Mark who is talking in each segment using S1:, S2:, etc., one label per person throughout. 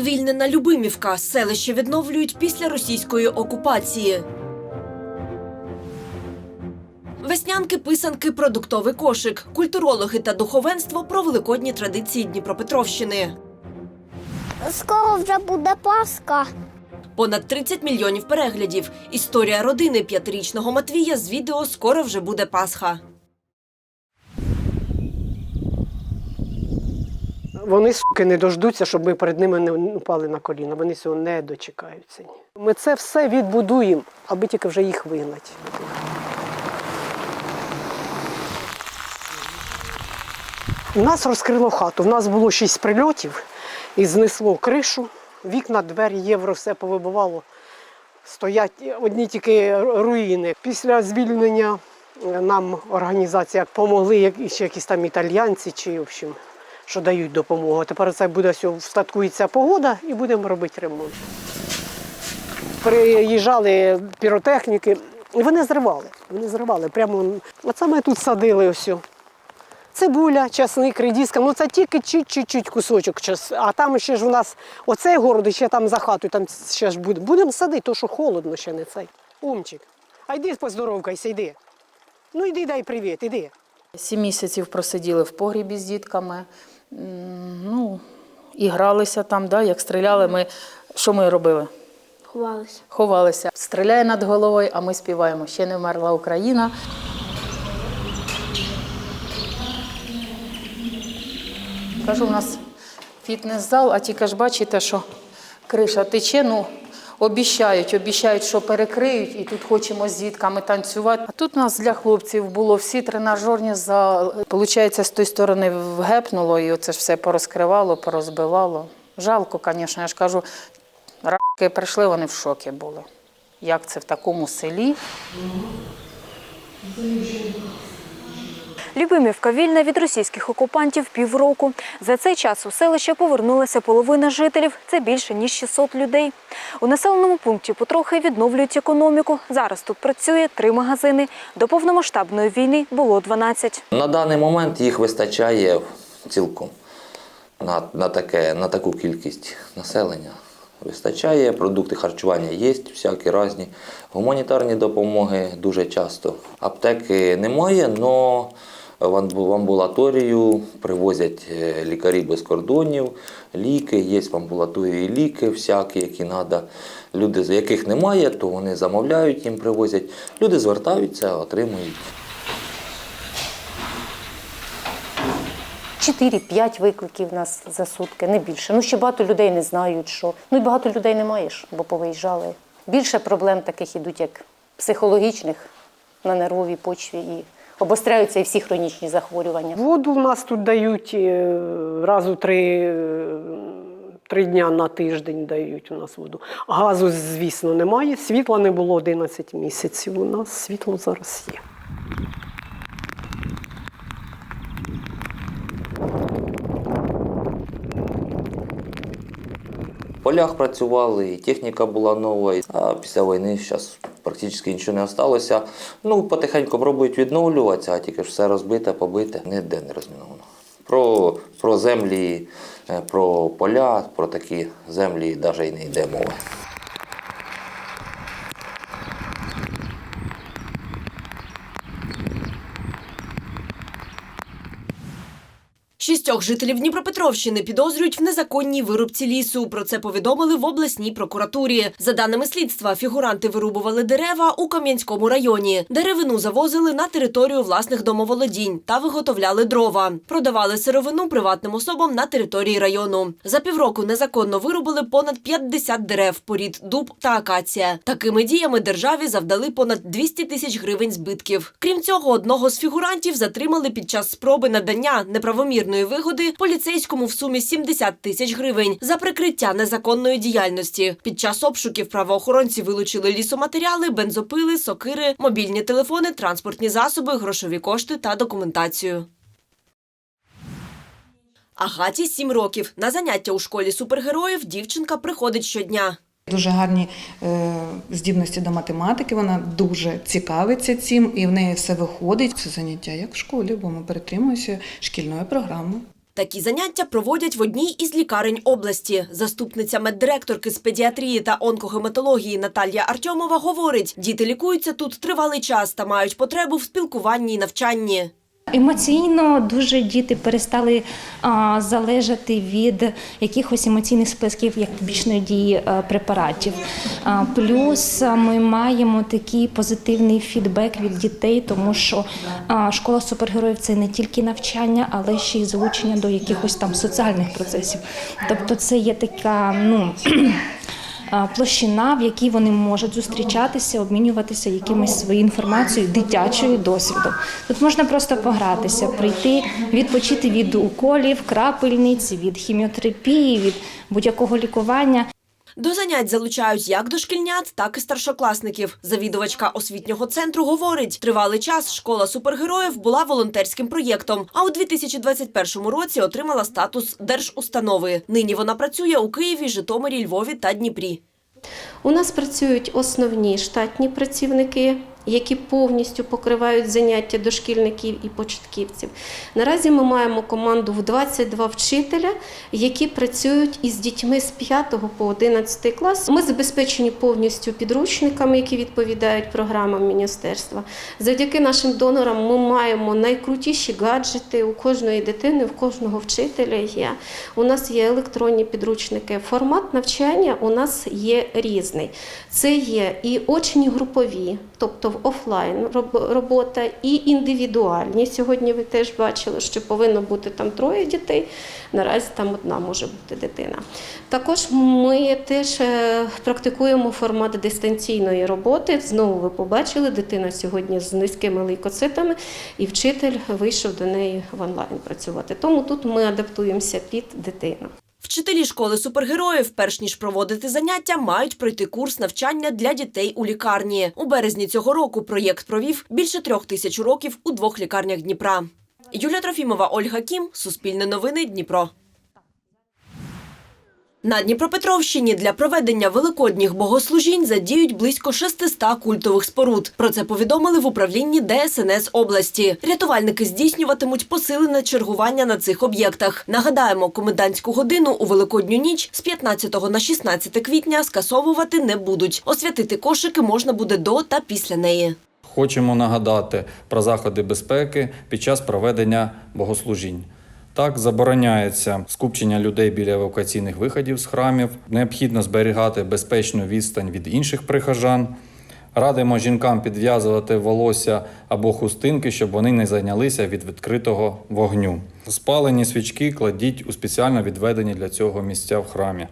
S1: Звільнена Любимівка. Селище відновлюють після російської окупації. Веснянки, писанки, продуктовий кошик, культурологи та духовенство про великодні традиції Дніпропетровщини.
S2: Скоро вже буде Пасха.
S1: Понад 30 мільйонів переглядів. Історія родини п'ятирічного Матвія з відео скоро вже буде Пасха.
S3: Вони суки не дождуться, щоб ми перед ними не упали на коліна. Вони цього не дочекаються. Ми це все відбудуємо, аби тільки вже їх вигнати. У нас розкрило хату. У нас було шість прильотів і знесло кришу, вікна, двері, євро, все повибивало. Стоять одні тільки руїни. Після звільнення е, нам організація допомогли, як ще якісь там італійці чи в общем, що дають допомогу. Тепер це буде встаткується погода і будемо робити ремонт. Приїжджали піротехніки, і вони зривали. Вони зривали. Прямо оце ми тут садили ось. Цибуля, часник, редиска. Ну це тільки чуть-чуть кусочок. А там ще ж у нас оцей город, ще там за хатою, там ще ж буде. Будемо садити, то що холодно ще не цей. Умчик. А йди поздоровкайся, йди. Ну йди, дай привіт, іди.
S4: Сім місяців просиділи в погрібі з дітками. Ну, і гралися там, да, як стріляли, ми. Що ми робили?
S2: Ховалися.
S4: Ховалися. Стріляє над головою, а ми співаємо. Ще не вмерла Україна. Кажу, у нас фітнес-зал, а тільки ж бачите, що криша тече. Ну, обіщають, обіщають, що перекриють, і тут хочемо з дітками танцювати. А тут у нас для хлопців було всі тренажерні зали. Получається, з тої сторони вгепнуло, і оце ж все порозкривало, порозбивало. Жалко, звісно, я ж кажу, раки прийшли, вони в шокі були. Як це в такому селі?
S5: Любимівка вільна від російських окупантів півроку. За цей час у селище повернулася половина жителів. Це більше ніж 600 людей. У населеному пункті потрохи відновлюють економіку. Зараз тут працює три магазини. До повномасштабної війни було 12.
S6: На даний момент їх вистачає цілком на, на, таке, на таку кількість населення. Вистачає, продукти харчування є, всякі різні. Гуманітарні допомоги дуже часто. Аптеки немає, але в амбу- амбулаторію привозять е, лікарі без кордонів, ліки, є в амбулаторії ліки всякі, які треба. Люди, яких немає, то вони замовляють, їм привозять. Люди звертаються, отримують.
S7: 4-5 викликів у нас за сутки, не більше. Ну ще багато людей не знають, що. Ну і багато людей не маєш, бо повиїжджали. Більше проблем таких ідуть, як психологічних на нервовій почві і обостряються і всі хронічні захворювання.
S3: Воду в нас тут дають разу раз у три, е, три дня на тиждень дають у нас воду. Газу, звісно, немає. Світла не було 11 місяців. У нас світло зараз є.
S6: Полях працювали, і техніка була нова. А після війни зараз практично нічого не залишилося. Ну, потихеньку пробують відновлюватися, а тільки ж все розбите, побите, ніде не розміновано. Про, про землі, е, про поля, про такі землі навіть і не йде мови.
S1: Шістьох жителів Дніпропетровщини підозрюють в незаконній вирубці лісу. Про це повідомили в обласній прокуратурі. За даними слідства, фігуранти вирубували дерева у Кам'янському районі. Деревину завозили на територію власних домоволодінь та виготовляли дрова. Продавали сировину приватним особам на території району. За півроку незаконно вирубили понад 50 дерев порід дуб та акація. Такими діями державі завдали понад 200 тисяч гривень збитків. Крім цього, одного з фігурантів затримали під час спроби надання неправомірної вигоди поліцейському в сумі 70 тисяч гривень за прикриття незаконної діяльності. Під час обшуків правоохоронці вилучили лісоматеріали, бензопили, сокири, мобільні телефони, транспортні засоби, грошові кошти та документацію. Агаті 7 років. На заняття у школі супергероїв дівчинка приходить щодня.
S8: Дуже гарні е, здібності до математики. Вона дуже цікавиться цим, і в неї все виходить. Це заняття як в школі, бо ми перетримуємося шкільної програми.
S1: Такі заняття проводять в одній із лікарень області. Заступниця меддиректорки з педіатрії та онкогематології Наталія Артьомова говорить, діти лікуються тут тривалий час та мають потребу в спілкуванні й навчанні.
S9: Емоційно дуже діти перестали а, залежати від якихось емоційних сплесків, як побічної дії е, препаратів. А, плюс а, ми маємо такий позитивний фідбек від дітей, тому що а, школа супергероїв це не тільки навчання, але ще й залучення до якихось там соціальних процесів. Тобто, це є така, ну. А, Площина, в якій вони можуть зустрічатися, обмінюватися якимось своєю інформацією, дитячою досвідом. Тут можна просто погратися, прийти, відпочити від уколів, крапельниць, від хіміотерапії, від будь-якого лікування.
S1: До занять залучають як дошкільнят, так і старшокласників. Завідувачка освітнього центру говорить, тривалий час школа супергероїв була волонтерським проєктом, а у 2021 році отримала статус держустанови. Нині вона працює у Києві, Житомирі, Львові та Дніпрі.
S10: У нас працюють основні штатні працівники, які повністю покривають заняття дошкільників і початківців. Наразі ми маємо команду в 22 вчителя, які працюють із дітьми з 5 по 11 клас. Ми забезпечені повністю підручниками, які відповідають програмам міністерства. Завдяки нашим донорам ми маємо найкрутіші гаджети у кожної дитини, у кожного вчителя є. У нас є електронні підручники. Формат навчання у нас є різний. Це є і очні групові, тобто в офлайн робота, і індивідуальні. Сьогодні ви теж бачили, що повинно бути там троє дітей. Наразі там одна може бути дитина. Також ми теж е, практикуємо формат дистанційної роботи. Знову ви побачили, дитина сьогодні з низькими лейкоцитами, і вчитель вийшов до неї в онлайн працювати. Тому тут ми адаптуємося під дитину.
S1: Вчителі школи супергероїв, перш ніж проводити заняття, мають пройти курс навчання для дітей у лікарні. У березні цього року проєкт провів більше трьох тисяч уроків у двох лікарнях Дніпра. Юлія Трофімова, Ольга Кім, Суспільне новини, Дніпро. На Дніпропетровщині для проведення великодніх богослужінь задіють близько 600 культових споруд. Про це повідомили в управлінні ДСНС області. Рятувальники здійснюватимуть посилене чергування на цих об'єктах. Нагадаємо, комендантську годину у великодню ніч з 15 на 16 квітня скасовувати не будуть. Освятити кошики можна буде до та після неї.
S11: Хочемо нагадати про заходи безпеки під час проведення богослужінь. Так, забороняється скупчення людей біля евакуаційних виходів з храмів. Необхідно зберігати безпечну відстань від інших прихожан. Радимо жінкам підв'язувати волосся або хустинки, щоб вони не зайнялися від відкритого вогню. Спалені свічки кладіть у спеціально відведені для цього місця в храмі.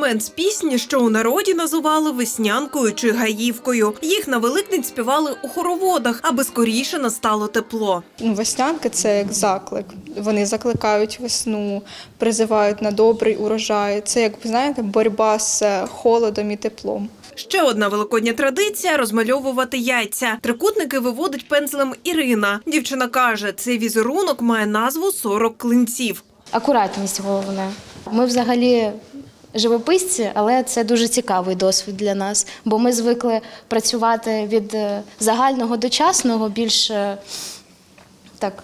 S12: Фрагмент з пісні, що у народі називали веснянкою чи гаївкою. Їх на Великдень співали у хороводах, аби скоріше настало тепло.
S13: Ну, веснянки це як заклик. Вони закликають весну, призивають на добрий урожай. Це, як знаєте, боротьба з е, холодом і теплом.
S12: Ще одна великодня традиція розмальовувати яйця. Трикутники виводить пензлем Ірина. Дівчина каже, цей візерунок має назву «40 клинців.
S14: Акуратність головне. Ми взагалі живописці, але це дуже цікавий досвід для нас, бо ми звикли працювати від е, загального до частного, більш так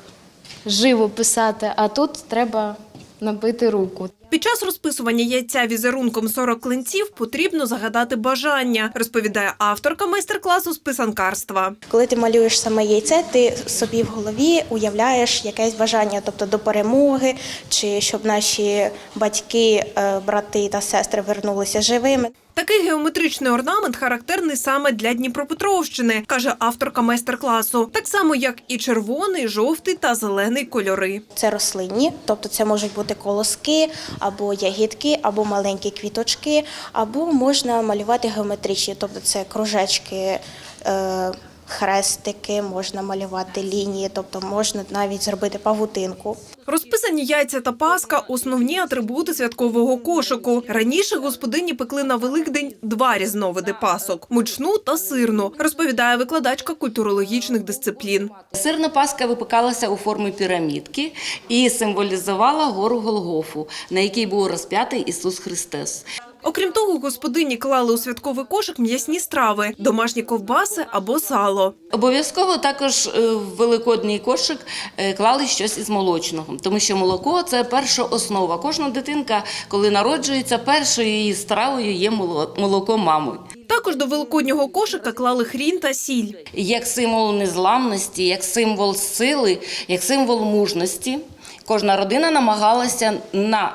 S14: живо писати, а тут треба набити руку.
S12: Під час розписування яйця візерунком 40 клинців потрібно загадати бажання, розповідає авторка майстер-класу з писанкарства.
S15: Коли ти малюєш саме яйце, ти собі в голові уявляєш якесь бажання, тобто до перемоги, чи щоб наші батьки, е, брати та сестри вернулися живими.
S12: Такий геометричний орнамент характерний саме для Дніпропетровщини, каже авторка майстер-класу. Так само, як і червоний, жовтий та зелений кольори.
S15: Це рослинні, тобто це можуть бути колоски, або ягідки, або маленькі квіточки, або можна малювати геометричні, тобто це кружечки. е, хрестики, можна малювати лінії, тобто можна навіть зробити павутинку.
S12: Розписані яйця та паска – основні атрибути святкового кошику. Раніше господині пекли на Великдень два різновиди пасок – мучну та сирну, розповідає викладачка культурологічних дисциплін.
S16: Сирна паска випекалася у формі пірамідки і символізувала гору Голгофу, на якій був розп'ятий Ісус Христос.
S12: Окрім того, господині клали у святковий кошик м'ясні страви – домашні ковбаси або сало.
S16: Обов'язково також е, в великодній кошик е, клали щось із молочного, тому що молоко це перша основа. Кожна дитинка, коли народжується, першою її стравою є моло- молоко мами.
S12: Також до великоднього кошика клали хрін та сіль.
S16: Як символ незламності, як символ сили, як символ мужності. Кожна родина намагалася на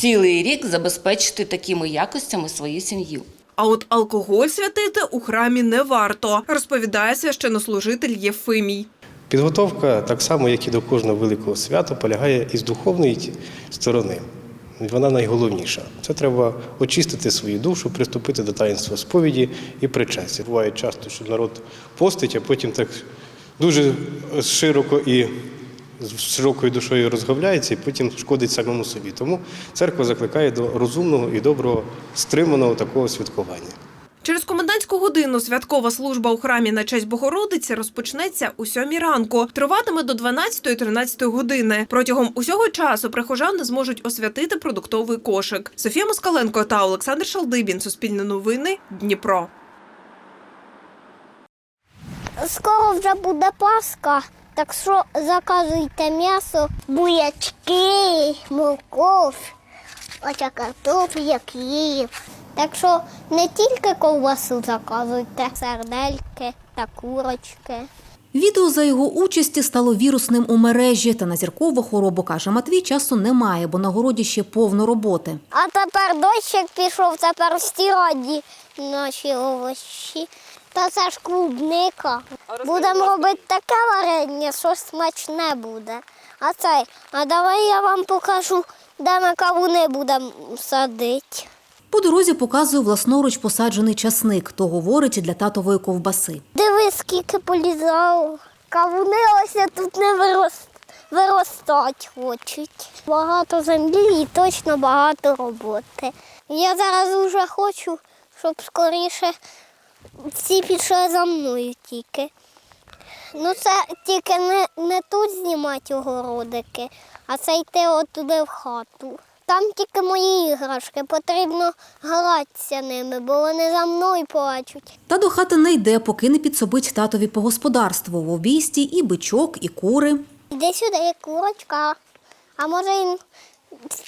S16: цілий рік забезпечити такими якостями свою сім'ю.
S12: А от алкоголь святити у храмі не варто, розповідає священнослужитель Єфимій.
S17: Підготовка, так само, як і до кожного великого свята, полягає із духовної сторони. Вона найголовніша. Це треба очистити свою душу, приступити до таїнства сповіді і причастя. Буває часто, що народ постить, а потім так дуже широко і з широкою душою розговляється, і потім шкодить самому собі. Тому церква закликає до розумного і доброго, стриманого такого святкування.
S12: Через комендантську годину святкова служба у храмі на честь Богородиці розпочнеться у сьомій ранку. Триватиме до 12-13 години. Протягом усього часу прихожани зможуть освятити продуктовий кошик. Софія Москаленко та Олександр Шалдибін. Суспільне новини. Дніпро.
S2: Скоро вже буде Пасха, так що заказуйте м'ясо, буячки, морков, оця картопля, хліб. Так що не тільки ковбасу заказуйте, сердельки та курочки.
S18: Відео за його участі стало вірусним у мережі. Та на зіркову хворобу, каже Матвій, часу немає, бо на городі ще повно роботи.
S2: А тепер дощик пішов, тепер стіраді наші овочі. Та це ж клубника. Будемо робити таке варення, що смачне буде. А цей, а давай я вам покажу, де ми кавуни будемо садити.
S18: По дорозі показує власноруч посаджений часник. То говорить для татової ковбаси.
S2: Диви, скільки полізало. Кавуни ось тут не вирос... виростати хочуть. Багато землі і точно багато роботи. Я зараз дуже хочу, щоб скоріше всі пішли за мною тільки. Ну це тільки не, не тут знімати огородики, а це йти от туди в хату. Там тільки мої іграшки, потрібно гратися ними, бо вони за мною плачуть.
S18: Та до хати не йде, поки не підсобить татові по господарству. В обійсті і бичок, і кури.
S2: Іди сюди, курочка. А може і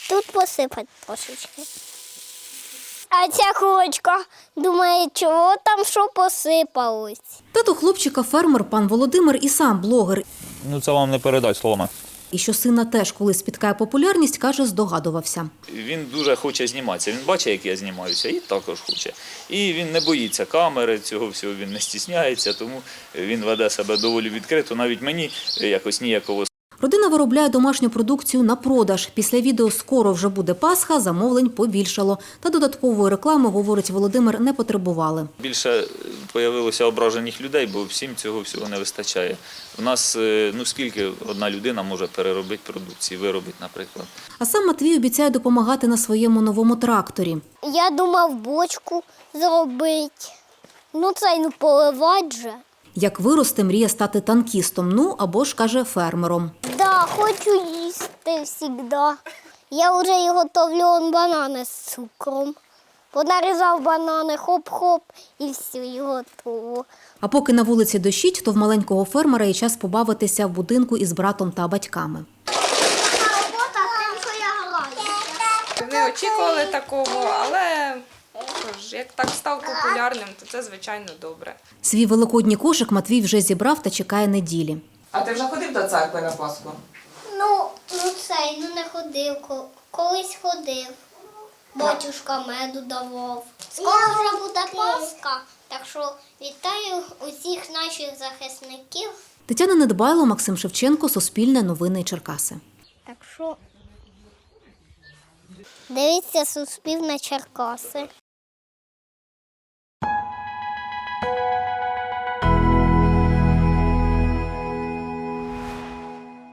S2: тут посипати трошечки. А ця курочка думає, чого там що посипалось.
S18: Тато хлопчика фермер пан Володимир і сам блогер.
S19: Ну це вам не передать словами.
S18: І що сина теж, коли спіткає популярність, каже, здогадувався.
S19: Він дуже хоче зніматися. Він бачить, як я знімаюся, і також хоче. І він не боїться камери, цього всього він не стісняється, тому він веде себе доволі відкрито. Навіть мені якось ніяково
S18: Родина виробляє домашню продукцію на продаж. Після відео скоро вже буде Пасха, замовлень побільшало. Та додаткової реклами, говорить Володимир, не потребували.
S19: більше появилося ображених людей, бо всім цього всього не вистачає. У нас е, ну скільки одна людина може переробити продукції, виробити, наприклад.
S18: А сам Матвій обіцяє допомагати на своєму новому тракторі.
S2: Я думав бочку зробити. Ну це й ну поливать же.
S18: Як виросте, мріє стати танкістом, ну або ж каже фермером.
S2: Да, хочу їсти завжди. Я вже і готовлю он банани з цукром. Понарізав банани, хоп-хоп, і все, і готово.
S18: А поки на вулиці дощить, то в маленького фермера є час побавитися в будинку із братом та батьками.
S20: Не очікували такого, але тож, як так став популярним, то це звичайно добре.
S18: Свій великодній кошик Матвій вже зібрав та чекає неділі.
S21: А ти вже ходив до церкви на Пасху?
S2: Ну, ну цей, ну не ходив, колись ходив. Батюшка меду давав. Скоро вже буде Пасха, так що вітаю усіх наших захисників.
S18: Тетяна Недбайло, Максим Шевченко, Суспільне новини Черкаси.
S2: Так що дивіться Суспільне Черкаси.